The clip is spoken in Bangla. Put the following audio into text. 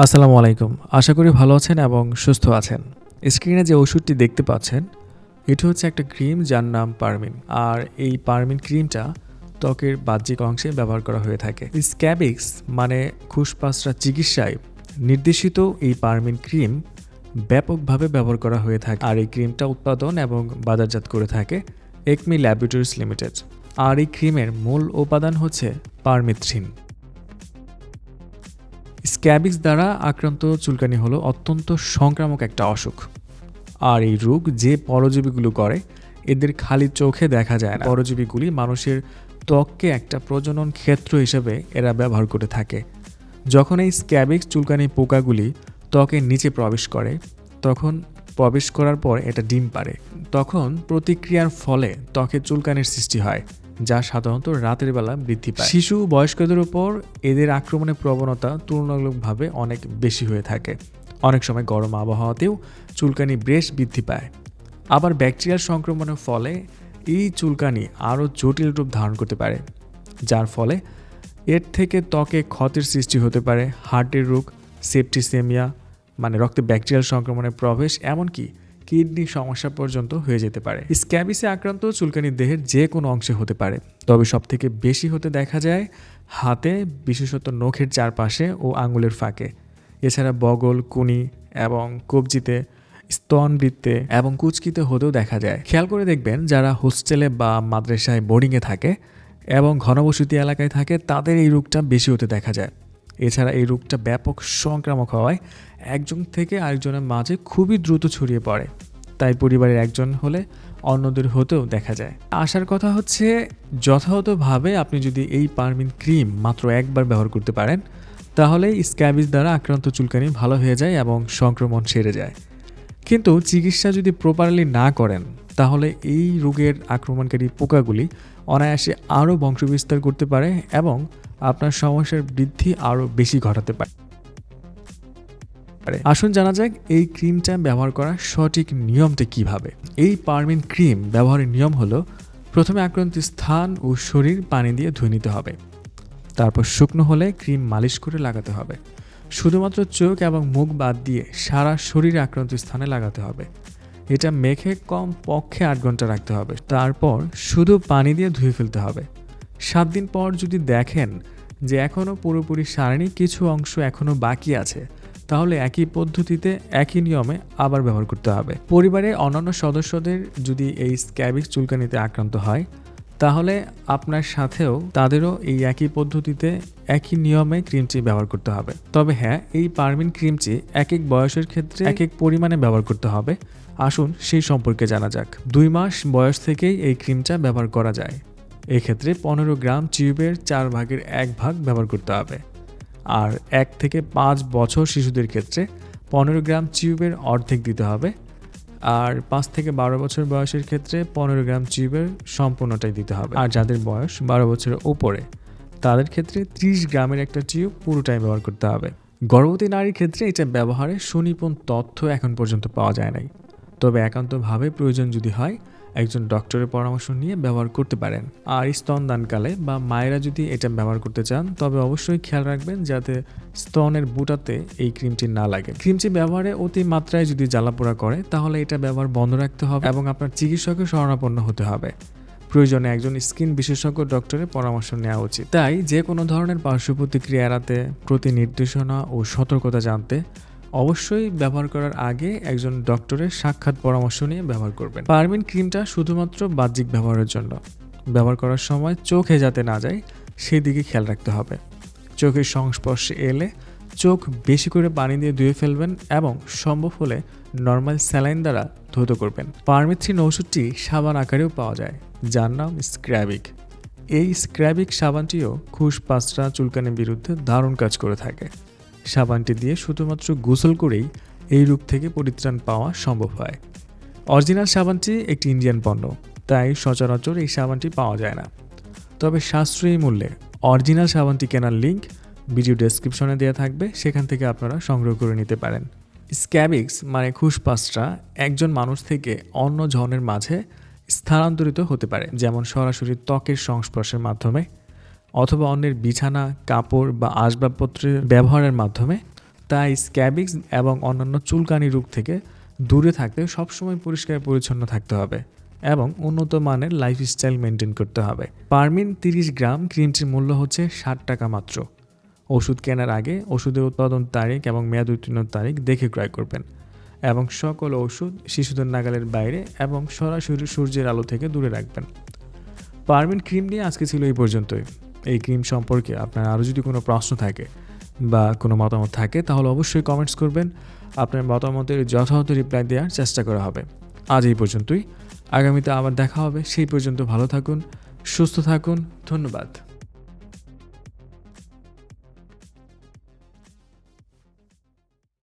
আসসালামু আলাইকুম। আশা করি ভালো আছেন এবং সুস্থ আছেন। স্ক্রিনে যে ওষুধটি দেখতে পাচ্ছেন, এটি হচ্ছে একটা ক্রিম যার নাম পারমিন। আর এই পারমিন ক্রিমটা ত্বকের বাহ্যিক অংশে ব্যবহার করা হয়ে থাকে। স্ক্যাবিক্স মানে খুশপাসরা চিকিৎসায় নির্দেশিত এই পারমিন ক্রিম ব্যাপকভাবে ব্যবহার করা হয়ে থাকে। আর এই ক্রিমটা উৎপাদন এবং বাজারজাত করে থাকে একমি ল্যাবরেটরিজ লিমিটেড। আর এই ক্রিমের মূল উপাদান হচ্ছে পারমিথ্রিন। স্ক্যাবিক্স দ্বারা আক্রান্ত চুলকানি হলো অত্যন্ত সংক্রামক একটা অসুখ। আর এই রোগ যে পরজীবীগুলো করে, এদের খালি চোখে দেখা যায় না। পরজীবীগুলি মানুষের ত্বককে একটা প্রজনন ক্ষেত্র হিসেবে এরা ব্যবহার করে থাকে। যখন এই স্ক্যাবিক্স চুলকানি পোকাগুলি ত্বকের নিচে প্রবেশ করে, তখন প্রবেশ করার পর এটা ডিম পারে তখন প্রতিক্রিয়ার ফলে ত্বকে চুলকানির সৃষ্টি হয়। যা সাধারণত রাতের বেলা বৃদ্ধি পায়। শিশু বয়স্কদের উপর এদের আক্রমণের প্রবণতা তুলনামূলকভাবে অনেক বেশি হয়ে থাকে। অনেক সময় গরম আবহাওয়াতেও চুলকানি বেশ বৃদ্ধি পায়। আবার ব্যাকটেরিয়াল সংক্রমণের ফলে এই চুলকানি আরও জটিল রূপ ধারণ করতে পারে, যার ফলে এর থেকে ত্বকে ক্ষতির সৃষ্টি হতে পারে, হার্টের রোগ, সেপটিসেমিয়া মানে রক্তে ব্যাকটেরিয়াল সংক্রমণের প্রবেশ, এমনকি কিডনি সমস্যা পর্যন্ত হয়ে যেতে পারে। স্ক্যাবিসে আক্রান্ত চুলকানি দেহের যে কোনো অংশে হতে পারে। তবে সবথেকে বেশি হতে দেখা যায় হাতে, বিশেষত নখের চারপাশে ও আঙুলের ফাঁকে। এছাড়া বগল, কুনি এবং কবজিতে, স্তনবৃত্তে এবং কুচকিতে হতেও দেখা যায়। খেয়াল করে দেখবেন যারা হোস্টেলে বা মাদ্রাসায় বোর্ডিংয়ে থাকে এবং ঘনবসতি এলাকায় থাকে, তাদের এই রোগটা বেশি হতে দেখা যায়। এছাড়া এই রোগটা ব্যাপক সংক্রামক হওয়ায় একজন থেকে আরেকজনের মাঝে খুবই দ্রুত ছড়িয়ে পড়ে। তাই পরিবারের একজন হলে অন্যদের হতেও দেখা যায়। আসার কথা হচ্ছে, যথাযথভাবে আপনি যদি এই পারমিন ক্রিম মাত্র একবার ব্যবহার করতে পারেন, তাহলে স্ক্যাবিজ দ্বারা আক্রান্ত চুলকানি ভালো হয়ে যায় এবং সংক্রমণ সেরে যায়। কিন্তু চিকিৎসা যদি প্রপারলি না করেন, তাহলে এই রোগের আক্রমণকারী পোকাগুলি অনায়াসে আরও বংশবিস্তার করতে পারে এবং আপনার সমস্যার বৃদ্ধি আরও বেশি ঘটাতে পারে। আসুন জানা যাক এই ক্রিমটা ব্যবহার করার সঠিক নিয়মটা কীভাবে। এই পারমিন ক্রিম ব্যবহারের নিয়ম হলো, প্রথমে আক্রান্ত স্থান ও শরীর পানি দিয়ে ধুয়ে নিতে হবে। তারপর শুকনো হলে ক্রিম মালিশ করে লাগাতে হবে। শুধুমাত্র চোখ এবং মুখ বাদ দিয়ে সারা শরীরে আক্রান্ত স্থানে লাগাতে হবে। এটা মেখে কম পক্ষে আট ঘণ্টা রাখতে হবে। তারপর শুধু পানি দিয়ে ধুয়ে ফেলতে হবে। সাত দিন পর যদি দেখেন যে এখনও পুরোপুরি সারেনি, কিছু অংশ এখনও বাকি আছে, তাহলে একই পদ্ধতিতে, একই নিয়মে আবার ব্যবহার করতে হবে। পরিবারের অন্যান্য সদস্যদের যদি এই স্ক্যাবিক চুলকানিতে আক্রান্ত হয়, তাহলে আপনার সাথেও তাদেরও এই একই পদ্ধতিতে, একই নিয়মে ক্রিমটি ব্যবহার করতে হবে। তবে হ্যাঁ এই পারমিন ক্রিমটি এক এক বয়সের ক্ষেত্রে এক এক পরিমাণে ব্যবহার করতে হবে। আসুন সেই সম্পর্কে জানা যাক। দুই মাস বয়স থেকেই এই ক্রিমটা ব্যবহার করা যায়। এক্ষেত্রে পনেরো গ্রাম টিউবের চার ভাগের এক ভাগ ব্যবহার করতে হবে। আর এক থেকে পাঁচ বছর শিশুদের ক্ষেত্রে পনেরো গ্রাম টিউবের অর্ধেক দিতে হবে। আর পাঁচ থেকে বারো বছর বয়সের ক্ষেত্রে পনেরো গ্রাম টিউবের সম্পূর্ণটাই দিতে হবে। আর যাদের বয়স বারো বছরের ওপরে তাদের ক্ষেত্রে ত্রিশ গ্রামের একটা টিউব পুরোটাই ব্যবহার করতে হবে। গর্ভবতী নারীর ক্ষেত্রে এটা ব্যবহারে সুনিপুণ তথ্য এখন পর্যন্ত পাওয়া যায় নাই। তবে একান্তভাবে প্রয়োজন যদি হয় একজন ডক্টরের পরামর্শ নিয়ে ব্যবহার করতে পারেন। আর স্তনদানকালে বা মায়েরা যদি এটা ব্যবহার করতে চান, তবে অবশ্যই খেয়াল রাখবেন যাতে স্তনের বুটাতে এই ক্রিমটি না লাগে। ক্রিমটি ব্যবহারে অতি মাত্রায় যদি জ্বালাপোড়া করে, তাহলে এটা ব্যবহার বন্ধ রাখতে হবে এবং আপনার চিকিৎসকের শরণাপন্ন হতে হবে। প্রয়োজনে একজন স্কিন বিশেষজ্ঞ ডক্টরের পরামর্শ নেওয়া উচিত। তাই যে কোনো ধরনের পার্শ্ব প্রতিক্রিয়া এড়াতে প্রতি নির্দেশনা ও সতর্কতা জানতে অবশ্যই ব্যবহার করার আগে একজন ডক্টরের সাক্ষাৎ পরামর্শ নিয়ে ব্যবহার করবেন। পারমিন ক্রিমটা শুধুমাত্র বাহ্যিক ব্যবহারের জন্য। ব্যবহার করার সময় চোখে যাতে না যায় সেই দিকে খেয়াল রাখতে হবে। চোখের সংস্পর্শে এলে চোখ বেশি করে পানি দিয়ে ধুয়ে ফেলবেন এবং সম্ভব হলে নর্মাল স্যালাইন দ্বারা ধৌত করবেন। পারমিথ্রিন ওষুধটি সাবান আকারেও পাওয়া যায়, যার নাম স্ক্র্যাবিক। এই স্ক্র্যাবিক সাবানটিও খুশ পাঁচটা চুলকানির বিরুদ্ধে দারুণ কাজ করে থাকে। সাবানটি দিয়ে শুধুমাত্র গোসল করেই এই রোগ থেকে পরিত্রাণ পাওয়া সম্ভব হয়। অরিজিনাল সাবানটি একটি ইন্ডিয়ান পণ্য, তাই সচরাচর এই সাবানটি পাওয়া যায় না। তবে সাশ্রয়ী মূল্যে অরিজিনাল সাবানটি কেনার লিঙ্ক ভিডিও ডেসক্রিপশনে দেওয়া থাকবে, সেখান থেকে আপনারা সংগ্রহ করে নিতে পারেন। স্ক্যাবিক্স মানে খুশপাসটা একজন মানুষ থেকে অন্য জনের মাঝে স্থানান্তরিত হতে পারে, যেমন সরাসরি ত্বকের সংস্পর্শের মাধ্যমে অথবা অন্যের বিছানা, কাপড় বা আসবাবপত্রের ব্যবহারের মাধ্যমে, তাই স্ক্যাবিক্স এবং অন্যান্য চুলকানি রোগ থেকে দূরে থাকতে সবসময় পরিষ্কার পরিচ্ছন্ন থাকতে হবে এবং উন্নত মানের লাইফস্টাইল মেনটেন করতে হবে। পারমিন তিরিশ গ্রাম ক্রিমটির মূল্য হচ্ছে ষাট টাকা মাত্র। ওষুধ কেনার আগে ওষুধের উৎপাদন তারিখ এবং মেয়াদ উত্তীর্ণ তারিখ দেখে ক্রয় করবেন এবং সকল ওষুধ শিশুদের নাগালের বাইরে এবং সরাসরি সূর্যের আলো থেকে দূরে রাখবেন। পারমিন ক্রিম নিয়ে আজকে ছিল এই পর্যন্তই। এই ক্রিম সম্পর্কে আপনার আরও যদি কোনো প্রশ্ন থাকে বা কোনো মতামত থাকে, তাহলে অবশ্যই কমেন্টস করবেন। আপনার মতামতের যথাযথ রিপ্লাই দেওয়ার চেষ্টা করা হবে। আজ এই পর্যন্তই। আগামীতে আবার দেখা হবে। সেই পর্যন্ত ভালো থাকুন, সুস্থ থাকুন। ধন্যবাদ।